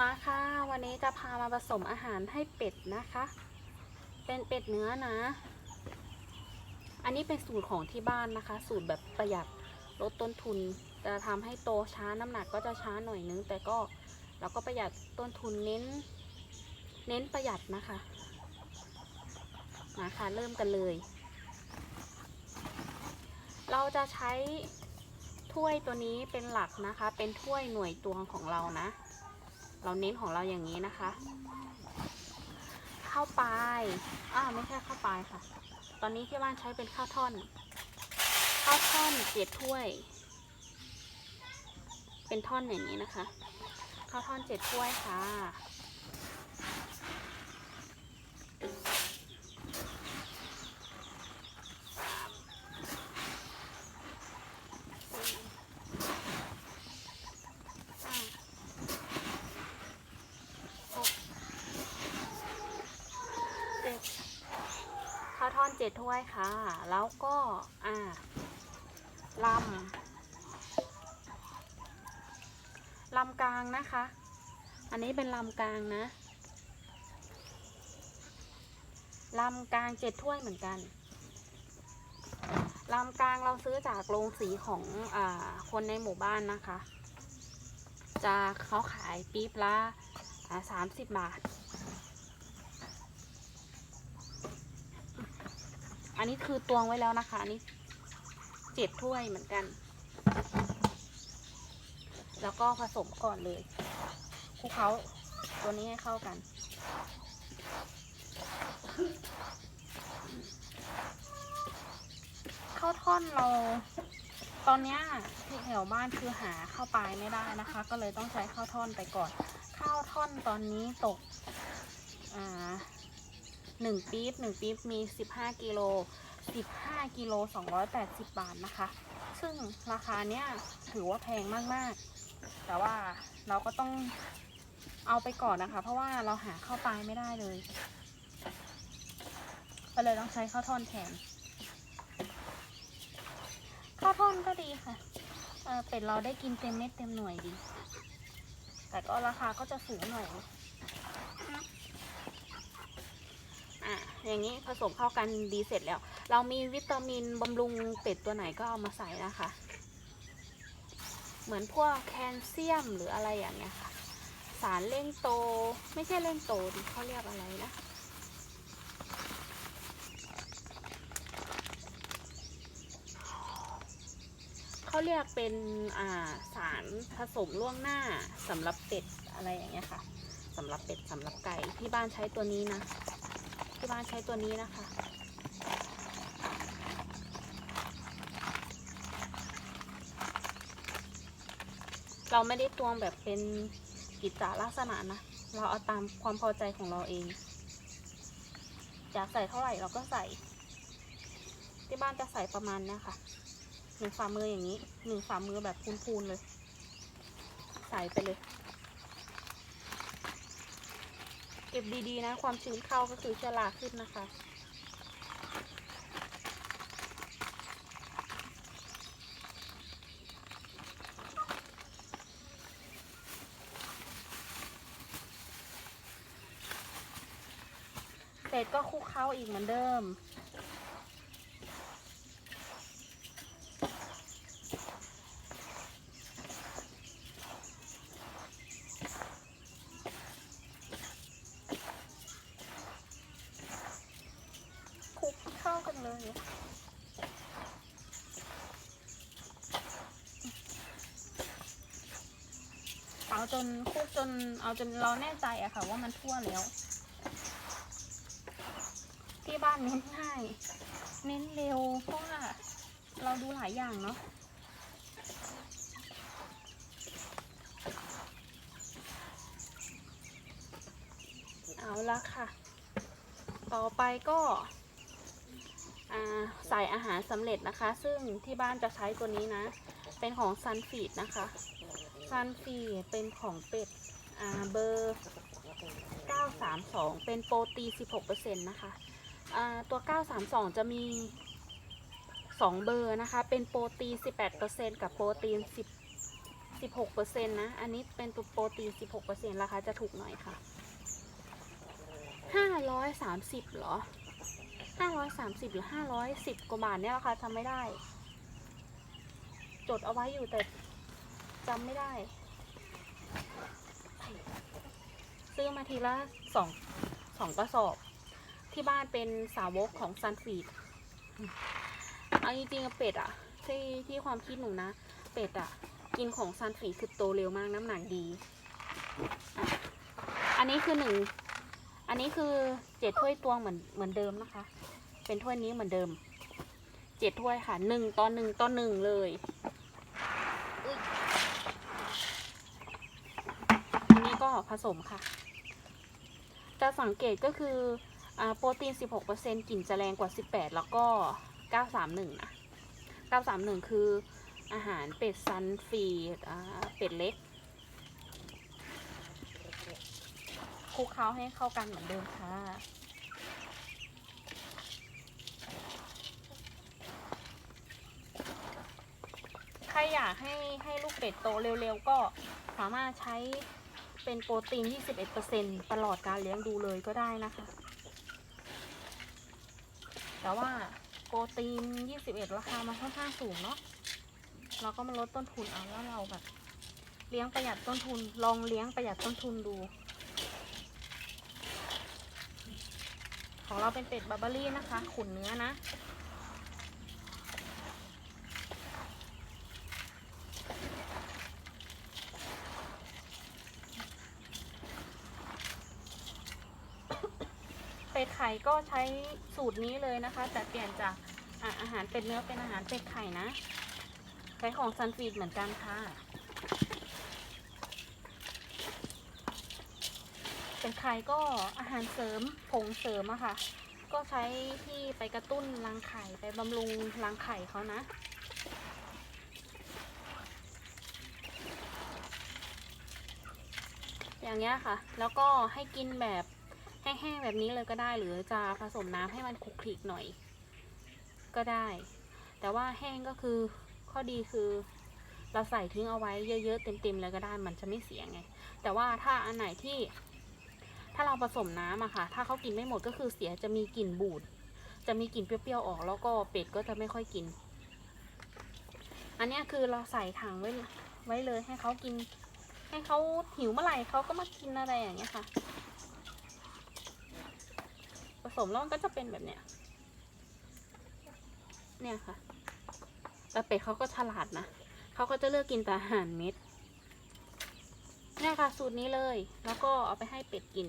มาค่ะ วันนี้จะพามาผสมอาหารให้เป็ดนะคะ เป็นเป็ดเนื้อนะ อันนี้เป็นสูตรของที่บ้านนะคะ สูตรแบบประหยัดลดต้นทุน จะทำให้โตช้าน้ำหนักก็จะช้าหน่อยนึง แต่ก็เราก็ประหยัดต้นทุนเน้น เน้นประหยัดนะคะมาค่ะเริ่มกันเลย เราจะใช้ถ้วยตัวนี้เป็นหลักนะคะ เป็นถ้วยหน่วยตวงของเรานะ เราเน้นของเราอย่างนี้นะคะ ข้าวปลายอ่าไม่ใช่ข้าวปลายค่ะ ตอนนี้ที่บ้านใช้เป็นข้าวท่อน ข้าวท่อนเจ็ดถ้วย เป็นท่อนอย่างนี้นะคะ ข้าวท่อนเจ็ดถ้วยค่ะ ห้าหกเจ็ดข้าวท่ อนเจ็ดถ้วยค่ะ แล้วก็อ่าลำลำกลางนะคะ อันนี้เป็นลำกลางนะลำกลางเจ็ดถ้วยเหมือนกันลำกลางเราซื้อจากโรงสีของอคนในหมู่บ้านนะคะ จะเขาขายปี๊บละสามสิบบาท อันนี้คือตวงไว้แล้วนะคะ อันนี้เจ็ดถ้วยเหมือนกัน แล้วก็ผสมก่อนเลยคลุกเคล้าตัวนี้ให้เข้ากัน ข้าวท่อนเรา ตอนเนี้ยที่แถวบ้านคือหาข้าวปลายไม่ได้นะคะ ก็เลยต้องใช้ข้าวท่อนไปก่อน ข้าวท่อนตอนนี้ตก อ่า หนึ่งปี๊บหนึ่งปี๊บมีสิบห้ากิโลสิบห้ากิโลสองร้อยแปดสิบบาทนะคะ ซึ่งราคาเนี้ยถือว่าแพงมากๆ แต่ว่าเราก็ต้องเอาไปก่อนนะคะ เพราะว่าเราหาข้าวปลายไม่ได้เลย ก็เลยต้องใช้ข้าวท่อนแทนข้าวท่อนก็ดีค่ะเออเป็ดเราได้กินเต็มเม็ดเต็มหน่วยดี แต่ก็ราคาก็จะสูงหน่อย อย่างนี้ผสมเข้ากันดีเสร็จแล้ว เรามีวิตามินบำรุงเป็ดตัวไหนก็เอามาใส่นะคะ เหมือนพวกแคลเซียมหรืออะไรอย่างเงี้ยค่ะ สารเร่งโตไม่ใช่เร่งโตดิเขาเรียกอะไรนะเขาเรียกเป็นอ่าสารผสมล่วงหน้าสำหรับเป็ดอะไรอย่างเงี้ยค่ะสำหรับเป็ดสำหรับไก่ที่บ้านใช้ตัวนี้นะ ที่บ้านใช้ตัวนี้นะคะ เราไม่ได้ตวงแบบเป็นกิจจาลักษณะนะ เราเอาตามความพอใจของเราเองอยากใส่เท่าไหร่เราก็ใส่ ที่บ้านจะใส่ประมาณนี้ค่ะหนึ่งฝ่ามืออย่างนี้หนึ่งฝ่ามือแบบพูนๆเลย ใส่ไปเลย เก็บดีๆนะ ความชื้นเข้าก็คือเชื้อราขึ้นนะคะเสร็จก็คลุกเข้าอีกเหมือนเดิม คลุกให้เข้ากันเลย เอา จนคลุกจนเอาจนเราแน่ใจอะค่ะ ว่ามันทั่วแล้ว ที่บ้านเน้นง่าย เน้นเร็วเพราะว่าเราดูหลายอย่างเนาะเอาละค่ะ ต่อไปก็ใส่อาหารสำเร็จนะคะ ซึ่งที่บ้านจะใช้ตัวนี้นะ เป็นของซันฟีดนะคะ ซันฟีเป็นของเป็ดอ่าเบอร์ 932 เป็นโปรตีน16%นะคะอ่าตัว 932 จะมี 2 เบอร์นะคะ เป็นโปรตีน18%กับโปรตีน 10 16เปอร์เซ็นต์นะ อันนี้เป็นตัวโปรตีน 16เปอร์เซ็นต์ราคาจะถูกหน่อยค่ะ 530เหรอ 530 หรือ 510 กว่าบาทเนี่ยราคาจำไม่ได้ จดเอาไว้อยู่แต่ จำไม่ได้ ซื้อมาทีละสองสองกระสอบ ที่บ้านเป็นสาวกของซันฟีดเอาจริงๆเป็ดอะที่ที่ความคิดหนูนะ เป็ดอะกินของซันฟีดคือโตเร็วมากน้ำหนักดี อันนี้คือหนึ่ง อันนี้คือเจ็ดถ้วยตวงเหมือนเหมือนเดิมนะคะ เป็นถ้วยนี้เหมือนเดิม เจ็ดถ้วยค่ะหนึ่งต่อหนึ่งต่อหนึ่งเลยอุ๊ยอันนี้ก็ ผสมค่ะ จะสังเกตก็คืออโปรตีน 16%กลิ่นจะแรงกว่า 18 แล้วก็ 931 นะ 931 คืออาหารเป็ดซันฟีดเป็ดเล็กคลุกเคล้าให้เข้ากันเหมือนเดิมค่ะใครอยากให้ให้ลูกเป็ดโตเร็วๆ ก็สามารถใช้ เป็นโปรตีน 21%ตลอดการเลี้ยงดูเลยก็ได้นะคะ แต่ว่าโปรตีน 21 ราคามันค่อนข้างสูงเนาะ เราก็มาลดต้นทุนเอาแล้วเราแบบเลี้ยงประหยัดต้นทุน ลองเลี้ยงประหยัดต้นทุนดู ของเราเป็นเป็ดบาร์บารี่นะคะ ขุนเนื้อนะ ไข่ก็ใช้สูตรนี้เลยนะคะ แต่เปลี่ยนจากอะอาหารเป็ดเนื้อเป็นอาหารเป็ดไข่นะ ใช้ของซันฟีดเหมือนกันค่ะ เป็ดไข่ก็อาหารเสริมผงเสริมอะค่ะ ก็ใช้ที่ไปกระตุ้นรังไข่ไปบำรุงรังไข่เขานะอย่างเงี้ยค่ะ แล้วก็ให้กินแบบ แห้งๆแบบนี้เลยก็ได้ หรือจะผสมน้ำให้มันคลุกคลิกหน่อย ก็ได้ แต่ว่าแห้งก็คือข้อดีคือเราใส่ทิ้งเอาไว้เยอะๆเต็มๆเลยก็ได้มันจะไม่เสียไง แต่ว่าถ้าอันไหนที่ ถ้าเราผสมน้ำอะค่ะ ถ้าเขากินไม่หมดก็คือเสียจะมีกลิ่นบูด จะมีกลิ่นเปรี้ยวๆออก แล้วก็เป็ดก็จะไม่ค่อยกิน อันนี้คือเราใส่ถังไว้ไว้เลยให้เขากิน ให้เขาหิวเมื่อไหร่เขาก็มากินอะไรอย่างเงี้ยค่ะ สมแล้วมันก็จะเป็นแบบเนี้ย เนี่ยค่ะแต่เป็ดเขาก็ฉลาดนะเขาก็จะเลือกกินแต่อาหารเม็ดเนี่ยค่ะ สูตรนี้เลย แล้วก็เอาไปให้เป็ดกิน